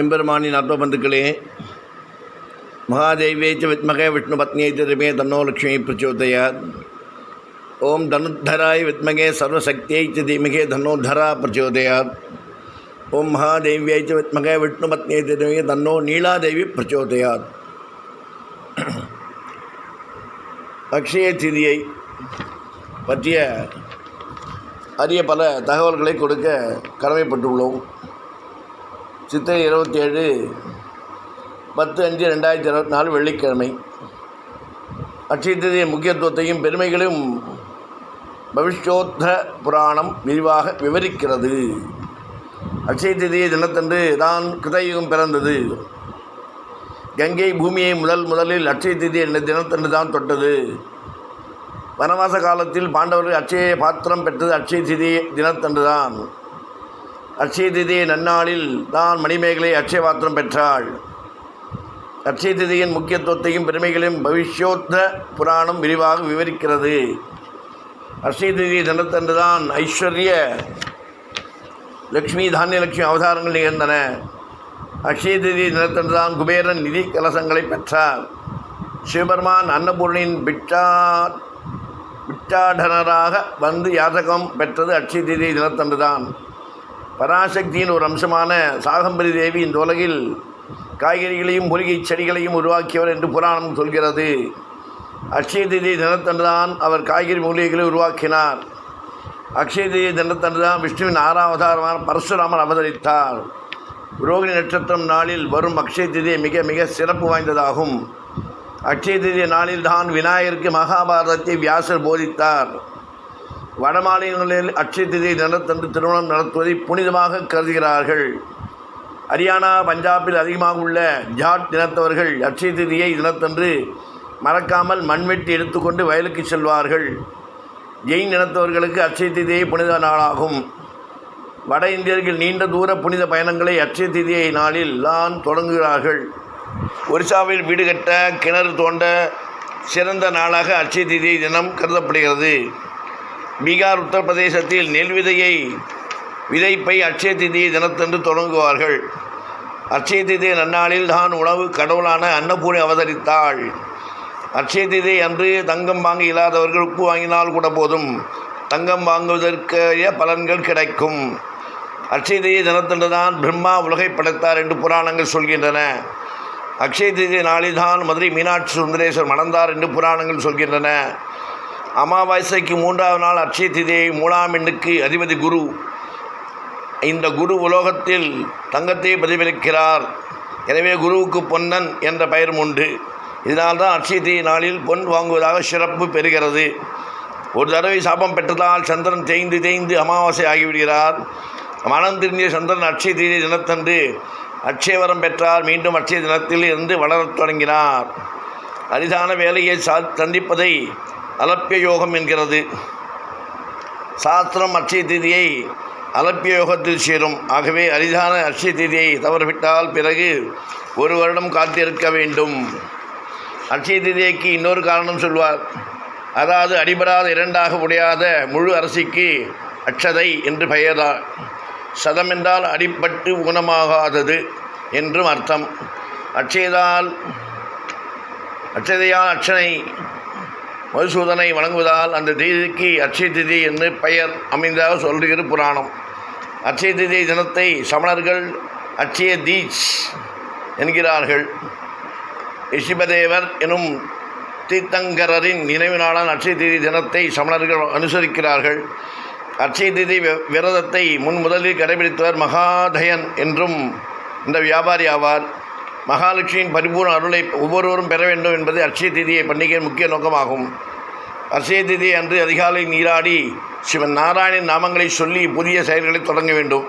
எம்பெருமானின் ஆத்மபந்துக்களே மகாதேவியை ச வித்மகே விஷ்ணு பத்னியை திருமே தன்னோ லக்ஷ்மி பிரச்சோதயாத் ஓம் தனுத்தராய் வித்மகே சர்வசக்தியை தீமகே தன்னோத்தரா பிரச்சோதயாத் ஓம் மகாதேவியை வித்மகே விஷ்ணு பத்னியை திருமே தன்னோ நீலாதேவி பிரச்சோதயாத் அக்ஷய திதியை பற்றிய அரிய பல தகவல்களை கொடுக்க கடமைப்பட்டுள்ளோம். சித்திரை இருபத்தி ஏழு பத்து அஞ்சு ரெண்டாயிரத்தி இருபத்தி நாலு வெள்ளிக்கிழமை. அட்சய திதியின் முக்கியத்துவத்தையும் பெருமைகளையும் பவிஷ்யோத்த புராணம் விரிவாக விவரிக்கிறது. அட்சய திதியை தினத்தன்று தான் கிருதயுகம் பிறந்தது. கங்கை பூமியை முதல் முதலில் அட்சய திதி என்ற தினத்தன்று தான் தொட்டது. வனவாச காலத்தில் பாண்டவர்கள் அட்சய பாத்திரம் பெற்றது அட்சய திதி தினத்தன்று தான் அட்சய நன்னாளில் தான் மணிமேகலை அட்சயபாத்திரம் பெற்றாள். அட்சய திதியின் முக்கியத்துவத்தையும் பெருமைகளையும் பவிஷ்யோத்த புராணம் விரிவாக விவரிக்கிறது. அட்சய திதி தினத்தன்று தான் ஐஸ்வர்ய லக்ஷ்மி தானியலட்சுமி அவதாரங்கள் நிகழ்ந்தன. அக்ஷயதிதி தினத்தன்று தான் குபேரன் நிதி கலசங்களை பெற்றார். சிவபெருமான் அன்னபூர்ணியின் பிட்டா பிட்டாடனராக வந்து யாதகம் பெற்றது அக்ஷய திதி தினத்தன்று தான் பராசக்தியின் ஒரு அம்சமான சாகம்பரி தேவி இந்த உலகில் காய்கறிகளையும் மூலிகை செடிகளையும் உருவாக்கியவர் என்று புராணம் சொல்கிறது. அக்ஷய திதி தினத்தன்றுதான் அவர் காய்கறி மூலிகைகளை உருவாக்கினார். அக்ஷய திதி தினத்தன்று தான் விஷ்ணுவின் ஆறாம் அவதாரமான பரசுராமர் அவதரித்தார். ரோகிணி நட்சத்திரம் நாளில் வரும் அக்ஷய திதி மிக மிக சிறப்பு வாய்ந்ததாகும். அக்ஷய திதி நாளில் தான் விநாயகருக்கு மகாபாரதத்தை வியாசர் போதித்தார். வடமாநிலங்களில் அக்ஷய திதி தினத்தன்று திருமணம் நடத்துவதை புனிதமாக கருதுகிறார்கள். ஹரியானா பஞ்சாபில் அதிகமாக உள்ள ஜாட் தினத்தவர்கள் அக்ஷய திதியை தினத்தன்று மறக்காமல் மண்வெட்டி எடுத்துக்கொண்டு வயலுக்கு செல்வார்கள். ஜெயின் இனத்தவர்களுக்கு அக்ஷய திதியை புனித நாளாகும். வட இந்தியர்கள் நீண்ட தூர புனித பயணங்களை அட்சய திதியை நாளில் தான் தொடங்குகிறார்கள். ஒரிசாவில் வீடு கட்ட கிணறு தோண்ட சிறந்த நாளாக அட்சய திதி தினம் கருதப்படுகிறது. பீகார் உத்தரப்பிரதேசத்தில் நெல் விதையை விதைப்பை அட்சய திதி தினத்தன்று தொடங்குவார்கள். அட்சய திதி நன்னாளில் தான் உணவு கடவுளான அன்னபூரி அவதரித்தாள். அட்சய திதி அன்று தங்கம் வாங்க இல்லாதவர்கள் உப்பு வாங்கினால் கூட போதும். தங்கம் வாங்குவதற்கே பலன்கள் கிடைக்கும். அட்சய திதி தினத்தன்று தான் பிரம்மா உலகை படைத்தார் என்று புராணங்கள் சொல்கின்றன. அக்ஷய திதி நாளில்தான் மதுரை மீனாட்சி சுந்தரேஸ்வர் மணந்தார் என்று புராணங்கள் சொல்கின்றன. அமாவாசைக்கு மூன்றாவது நாள் அட்சய திதியை மூலாம் எண்ணுக்கு அதிபதி குரு. இந்த குரு உலோகத்தில் தங்கத்தை பிரதிபலிக்கிறார். எனவே குருவுக்கு பொன்னன் என்ற பெயரும் உண்டு. இதனால்தான் அட்சய திதி நாளில் பொன் வாங்குவதாக சிறப்பு பெறுகிறது. ஒரு தடவை சாபம் பெற்றதால் சந்திரன் தேய்ந்து தேய்ந்து அமாவாசை ஆகிவிடுகிறார். மனம் திரும்பிய சந்திரன் அட்சய தீதி தினத்தன்று அட்சயவரம் பெற்றார். மீண்டும் அட்சய தினத்தில் இருந்து வளரத் தொடங்கினார். அரிதான வேலையை சா சந்திப்பதை அலப்பிய யோகம் என்கிறது. சாஸ்திரம் அட்சய திதியை அலப்பிய யோகத்தில் சேரும். ஆகவே அரிதான அட்சய திதியை தவறவிட்டால் பிறகு ஒரு வருடம் காத்திருக்க வேண்டும். அட்சய திதியைக்கு இன்னொரு காரணம் சொல்வார். அதாவது அடிபடாத இரண்டாக உடையாத முழு அரசிக்கு அட்சதை என்று பெயரா சதம் என்றால் அடிப்பட்டு ஊனமாகாதது என்றும் அர்த்தம். அட்சயதால் அட்சதையால் அட்சனை மதுசூதனை வழங்குவதால் அந்த தேதிக்கு அட்சய திதி என்று பெயர் அமைந்ததாக சொல்கிறது புராணம். அட்சய திதி தினத்தை சமணர்கள் அட்சய தீச் என்கிறார்கள். ரிஷிபதேவர் எனும் தீர்த்தங்கரின் நினைவு நாளான அட்சய திதி தினத்தை சமணர்கள் அனுசரிக்கிறார்கள். அட்சய திதி விரதத்தை முன் முதலில் கடைபிடித்தவர் மகாதயன் என்றும் இந்த வியாபாரி ஆவார். மகாலட்சுமியின் பரிபூர்ண அருளை ஒவ்வொருவரும் பெற வேண்டும் என்பது அட்சய திதியை பண்டிகையின் முக்கிய நோக்கமாகும். அட்சய திதி அன்று அதிகாலை நீராடி சிவன் நாராயணின் நாமங்களை சொல்லி புதிய செயல்களை தொடங்க வேண்டும்.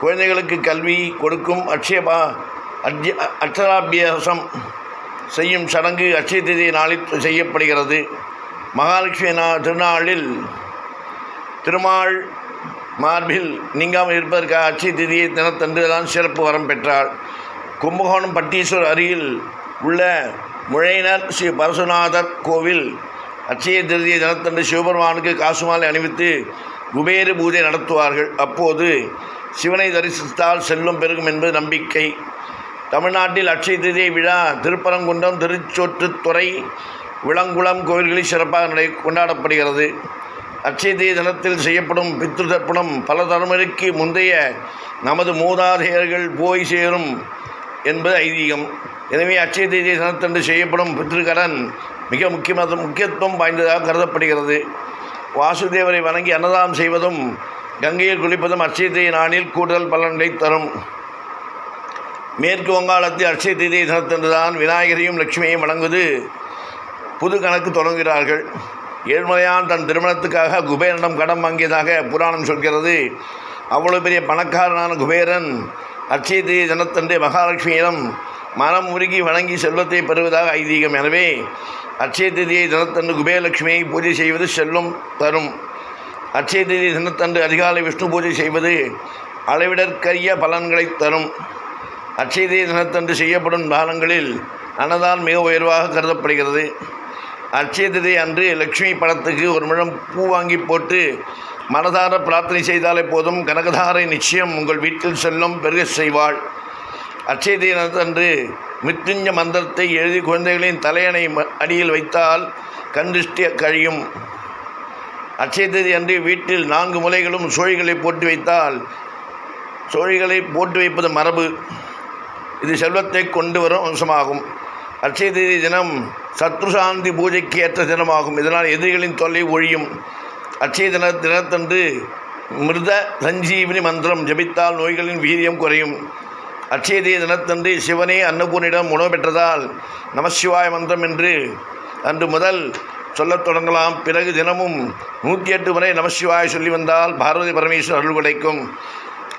குழந்தைகளுக்கு கல்வி கொடுக்கும் அட்சய பா அட்ய அட்சராபியாசம் செய்யும் சடங்கு அட்சய திதி நாளில் செய்யப்படுகிறது. மகாலட்சுமி நா திருநாளில் திருமால் மார்பில் நீங்காமல் இருப்பதற்காக அட்சய திதியை தினத்தன்று தான் சிறப்பு வரம் பெற்றாள். கும்பகோணம் பட்டீஸ்வர் அருகில் உள்ள முழையினர் ஸ்ரீ பரசுநாதர் கோவில் அட்சய திருதியை தினத்தன்று சிவபெருமானுக்கு காசுமாலை அணிவித்து குபேர பூஜை நடத்துவார்கள். அப்போது சிவனை தரிசித்தால் செல்லும் பெருகும் என்பது நம்பிக்கை. தமிழ்நாட்டில் அட்சய திருதியை விழா திருப்பரங்குன்றம் திருச்சொற்றுத்துறை விளங்குளம் கோவில்களில் சிறப்பாக நடை கொண்டாடப்படுகிறது. அட்சய திதி தினத்தில் செய்யப்படும் பித்ரு தர்ப்பணம் பல தலைமுறைக்கு முந்தைய நமது மூதாதையர்கள் போய் சேரும் என்பது ஐதீகம். எனவே அட்சய தேதியை தினத்தன்று செய்யப்படும் பித்திருக்கடன் மிக முக்கியமான முக்கியத்துவம் வாய்ந்ததாக கருதப்படுகிறது. வாசுதேவரை வணங்கி அன்னதானம் செய்வதும் கங்கையில் குளிப்பதும் அச்சய தேதி நாளில் கூடுதல் பலன்களை தரும். மேற்கு வங்காளத்தில் அட்சய தேதி தினத்தன்று தான் விநாயகரையும் லட்சுமியையும் வணங்குவது புது கணக்கு தொடங்குகிறார்கள். ஏழ்மலையான் தன் திருமணத்துக்காக குபேரனிடம் கடன் வாங்கியதாக புராணம் சொல்கிறது. அவ்வளவு பெரிய பணக்காரனான குபேரன் அட்சய தினத்தன்று மகாலட்சுமியிடம் மனம் உருகி வணங்கி செல்வத்தை பெறுவதாக ஐதீகம். எனவே அட்சய திதியை தினத்தன்று குபேரலட்சுமியை பூஜை செய்வது செல்வம் தரும். அட்சய திதி தினத்தன்று அதிகாலை விஷ்ணு பூஜை செய்வது அளவிடற்கரிய பலன்களை தரும். அட்சய திதி தினத்தன்று செய்யப்படும் தானங்களில் அன்னதான் மிக உயர்வாக கருதப்படுகிறது. அட்சய திதி அன்று லக்ஷ்மி படத்துக்கு ஒரு முழம் பூ வாங்கி போட்டு மனதார பிரார்த்தனை செய்தாலே போதும். கனகதாரை நிச்சயம் உங்கள் வீட்டில் செல்லும் பெருக செய்வாள். அச்சய தினத்தன்று மிருத்யுஞ்ச மந்திரத்தை எழுதி குழந்தைகளின் தலையணை ம- அடியில் வைத்தால் கண்டிஷ்டி கழியும். அச்சய தேதி அன்று வீட்டில் நான்கு முலைகளும் சோழிகளை போட்டு வைத்தால் சோழிகளை போட்டு வைப்பது மரபு. இது செல்வத்தை கொண்டு வரும் அம்சமாகும். அச்சய தேதி தினம் சத்ருசாந்தி பூஜைக்கு ஏற்ற தினமாகும். இதனால் எதிரிகளின் தொல்லை ஒழியும். அச்சய தின தினத்தன்று மிருத சஞ்சீவினி மந்திரம் ஜபித்தால் நோய்களின் வீரியம் குறையும். அச்சய திதி தினத்தன்று சிவனே அன்னபூர்ணிடம் உணவு பெற்றதால் நமசிவாய மந்திரம் என்று அன்று முதல் சொல்லத் தொடங்கலாம். பிறகு தினமும் நூற்றி எட்டு முறை நமசிவாய சொல்லி வந்தால் பார்வதி பரமேஸ்வரர் அருள் கிடைக்கும்.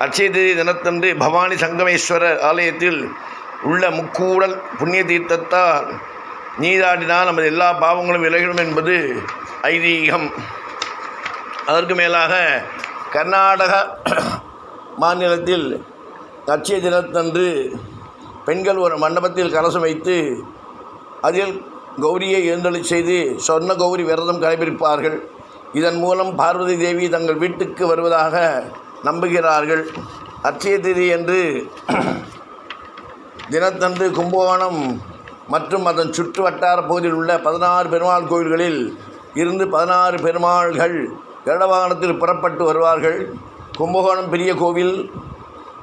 அச்சய திதி தினத்தன்று பவானி சங்கமேஸ்வரர் ஆலயத்தில் உள்ள முக்கூடல் புண்ணிய தீர்த்தத்தால் நீராடினால் நமது எல்லா பாவங்களும் விலகிடும் என்பது ஐதீகம். அதற்கு மேலாக கர்நாடக மாநிலத்தில் அட்சய தினத்தன்று பெண்கள் ஒரு மண்டபத்தில் கலசம் வைத்து அதில் கௌரியை எழுந்தொழி செய்து சொர்ண கௌரி விரதம் கடைபிடிப்பார்கள். இதன் மூலம் பார்வதி தேவி தங்கள் வீட்டுக்கு வருவதாக நம்புகிறார்கள். அட்சய திதி என்று தினத்தன்று கும்பகோணம் மற்றும் அதன் சுற்று வட்டார பகுதியில் உள்ள பதினாறு பெருமாள் கோயில்களில் இருந்து பதினாறு பெருமாள்கள் கருடவாகனத்தில் புறப்பட்டு வருவார்கள். கும்பகோணம் பெரிய கோவில்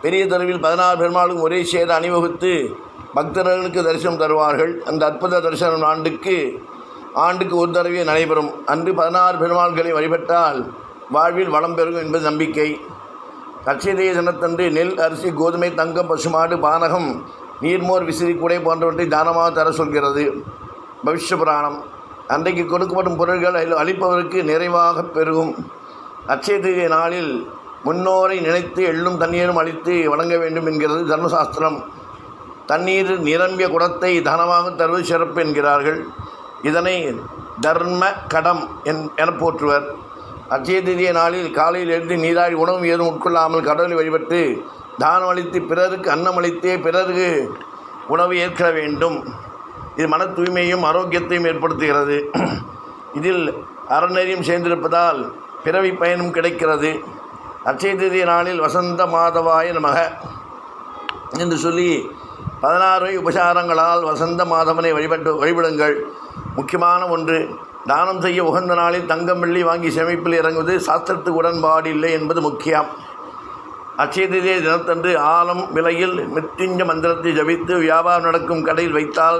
பெரிய தெருவில் பதினாறு பெருமாளுக்கும் ஒரே சேர அணிவகுத்து பக்தர்களுக்கு தரிசனம் தருவார்கள். அந்த அற்புத தரிசனம் ஆண்டுக்கு ஆண்டுக்கு ஒரு தடவை நடைபெறும். அன்று பதினாறு பெருமாள்களை வழிபட்டால் வாழ்வில் வளம் பெருகும் என்பது நம்பிக்கை. அட்சய தினத்தன்று நெல் அரிசி கோதுமை தங்கம் பசுமாடு பானகம் நீர்மோர் விசிறி கூடை போன்றவற்றை தானமாக தர சொல்கிறது. பவிஷ்ய புராணம். அன்றைக்கு கொடுக்கப்படும் பொருட்கள் அதில் அளிப்பவருக்கு நிறைவாக பெருகும். அட்சய நாளில் முன்னோரை நினைத்து எள்ளும் தண்ணீரும் அளித்து வணங்க வேண்டும் என்கிறது தர்மசாஸ்திரம். தண்ணீர் நிரம்பிய குடத்தை தனமாக தருவது சிறப்பு என்கிறார்கள். இதனை தர்ம கடம் என் என போற்றுவர். அட்சய திதிய நாளில் காலையில் எழுந்து நீராடி உணவு ஏதும் உட்கொள்ளாமல் கடவுளை வழிபட்டு தானம் அளித்து பிறருக்கு அன்னம் அளித்தே பிறருக்கு உணவு ஏற்க வேண்டும். இது மன தூய்மையும் ஆரோக்கியத்தையும் ஏற்படுத்துகிறது. இதில் அறநெறியும் சேர்ந்திருப்பதால் பிறவி பயனும் கிடைக்கிறது. அச்சய திதி நாளில் வசந்த மாதவாய நமக என்று சொல்லி பதினாறு உபசாரங்களால் வசந்த மாதவனை வழிபட்டு வழிபடுங்கள். முக்கியமான ஒன்று தானம் செய்ய உகந்த நாளில் தங்கம் வெள்ளி வாங்கி சேமிப்பில் இறங்குவது சாஸ்திரத்துக்கு உடன்பாடு இல்லை என்பது முக்கியம். அச்சயதிதே தினத்தன்று ஆலம் விலையில் மிருத்யுஞ்ச மந்திரத்தை ஜபித்து வியாபாரம் நடக்கும் கடையில் வைத்தால்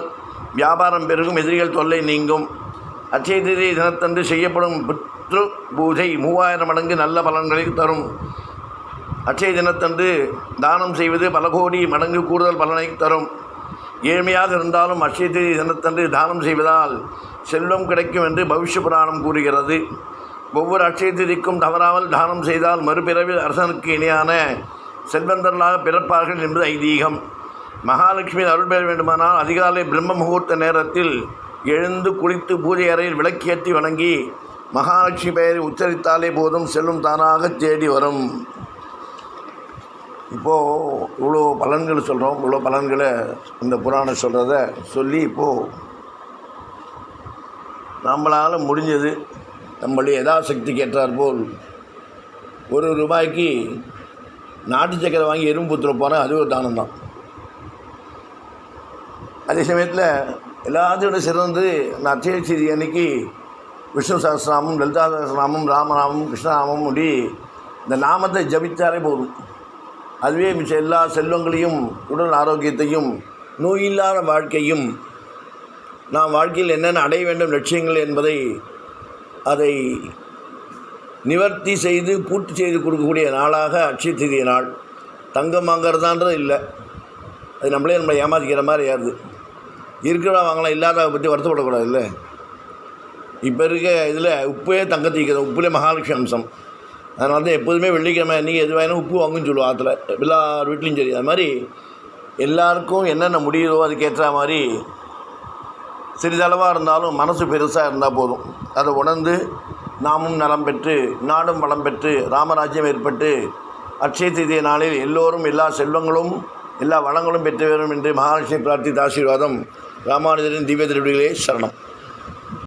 வியாபாரம் பெருகும் எதிரிகள் தொல்லை நீங்கும். அட்சய தினத்தன்று செய்யப்படும் பித்ரு பூஜை மூவாயிரம் மடங்கு நல்ல பலன்களை தரும். அட்சய தினத்தன்று தானம் செய்வது பல கோடி மடங்கு கூடுதல் பலனை தரும். ஏழ்மையாக இருந்தாலும் அட்சய திதி தினத்தன்று தானம் செய்வதால் செல்வம் கிடைக்கும் என்று பவிஷ்ய புராணம் கூறுகிறது. ஒவ்வொரு அட்சய திதிக்கும் தவறாமல் தானம் செய்தால் மறுபிறவில் அரசனுக்கு இணையான செல்வந்தர்களாக பிறப்பார்கள் என்பது ஐதீகம். மகாலட்சுமி அருள் பெற வேண்டுமானால் அதிகாலை பிரம்ம முகூர்த்த நேரத்தில் எழுந்து குளித்து பூஜை அறையில் விளக்கேற்றி வணங்கி மகாலட்சுமி பெயரை உச்சரித்தாலே போதும் செல்லும் தானாக தேடி வரும். இப்போது இவ்வளோ பலன்கள் சொல்கிறோம் இவ்வளோ பலன்களை இந்த புராணம் சொல்கிறத சொல்லி இப்போது நம்மளால் முடிஞ்சது. நம்மளுடைய யதாசக்திக்கு ஏற்றாற்போல் ஒரு ரூபாய்க்கு நாட்டு சக்கரை வாங்கி எறும்பு புத்துல போனால் அது ஒரு தானம் தான் அதே சமயத்தில் எல்லாத்தையும் சிறந்து அந்த அட்சய செய்தி அன்னைக்கு விஷ்ணு சஹஸ்ரநாமம் லலிதா சஹஸ்ரநாமம் ராமநாமம் கிருஷ்ணநாமம் அப்படி இந்த நாமத்தை ஜபித்தாலே போதும். அதுவே மிச்ச எல்லா செல்வங்களையும் உடல் ஆரோக்கியத்தையும் நோயில்லாத வாழ்க்கையும் நாம் வாழ்க்கையில் என்னென்ன அடைய வேண்டும் லட்சியங்கள் என்பதை அதை நிவர்த்தி செய்து பூர்த்தி செய்து கொடுக்கக்கூடிய நாளாக அட்சய திதிய நாள். தங்கம் வாங்கிறதான்றது இல்லை. அது நம்மளே நம்மளை ஏமாத்திக்கிற மாதிரி ஏறுது இருக்கிறவங்க வாங்கலாம் இல்லாத பற்றி வருத்தப்படக்கூடாது இல்லை? இப்போ இருக்க இதில் உப்பே தங்கத்திக்கிறது உப்புலே மகாலட்சுமி அம்சம். அதனால தான் எப்போதுமே வெள்ளிக்கிழமை நீங்கள் எது வேணும் உப்பு வாங்குன்னு சொல்லுவோம் ஆற்றுல எல்லார் வீட்லேயும் சரி. அது மாதிரி எல்லாருக்கும் என்னென்ன முடியுதோ அதுக்கேற்ற மாதிரி சிறிதளவாக இருந்தாலும் மனசு பெருசாக இருந்தால் போதும். அதை உணர்ந்து நாமும் நலம் பெற்று நாடும் வளம் பெற்று ராமராஜ்யம் ஏற்பட்டு அட்சய திதிய நாளில் எல்லோரும் எல்லா செல்வங்களும் எல்லா வளங்களும் பெற்று வரும் என்று மகாலட்சுமி பிரார்த்தித்த ஆசீர்வாதம் ராமானுஜரின் திவ்ய திருவிடிகளே சரணம்.